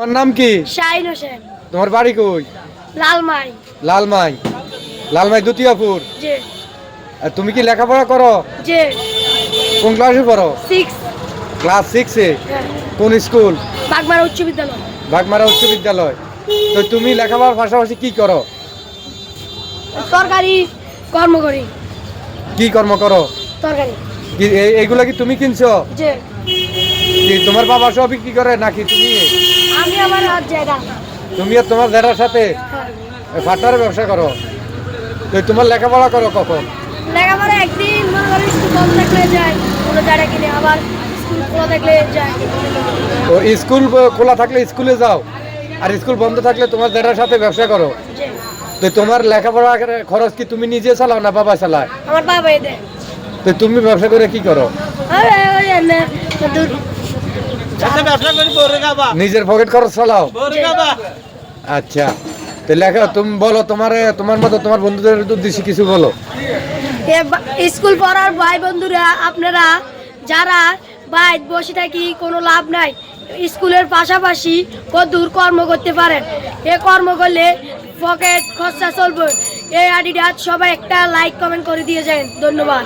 তোমার নাম কি? শাহিন হোসেন। তোমার বাড়ি কই? লালমাই। লালমাই। লালমাই দ্বিতীয়পুর যে আর তুমি কি লেখাপড়া করো? কোন ক্লাসে পড়ো? ক্লাস সিক্সে কোন স্কুল? বাগমারা উচ্চ বিদ্যালয়। বাগমারা উচ্চ বিদ্যালয়। তো তুমি লেখাপড়ার পাশাপাশি কি করো? তরকারি কর্ম করি কি কর্ম করো? তরকারি। এইগুলা কি তুমি কিনছো? কি তোমার বাবা সব বিক্রি করে নাকি তুমি? আমি আমার জায়গা তুমি আর তোমার জেঠার সাথে ফাটার ব্যবসা করো। তো তোমার লেখাপড়া করো কখন? লেখাপড়া একদিন মনে করো স্কুল বন্ধ থাকলে যায় কোনো জায়গা কিনে আবার স্কুল খোলা থাকলে ও স্কুল খোলা থাকলে স্কুলে যাও আর স্কুল বন্ধ থাকলে তোমার জেঠার সাথে ব্যবসা করো। তো তোমার লেখাপড়া খরচ কি তুমি নিজে চালাও না বাবা চালায়? আমার বাবা এদে তো তুমি ব্যবসা করে কি করো? নিজের পকেট খরচ চালাও? আচ্ছা। তো লেখা তুমি বলো তোমার তোমার মতো তোমার বন্ধুদের উদ্দেশ্যে কিছু বলো। এ স্কুল পড়ার ভাই বন্ধুরা আপনারা যারা বাইর বসে থাকি কোনো লাভ নাই। স্কুলের পাশাপাশি দূর কর্ম করতে পারেন? এ কর্ম করলে পকেট খরচা চলবে। এই আইডিটা সবাই একটা লাইক কমেন্ট করে দিয়ে যান। ধন্যবাদ।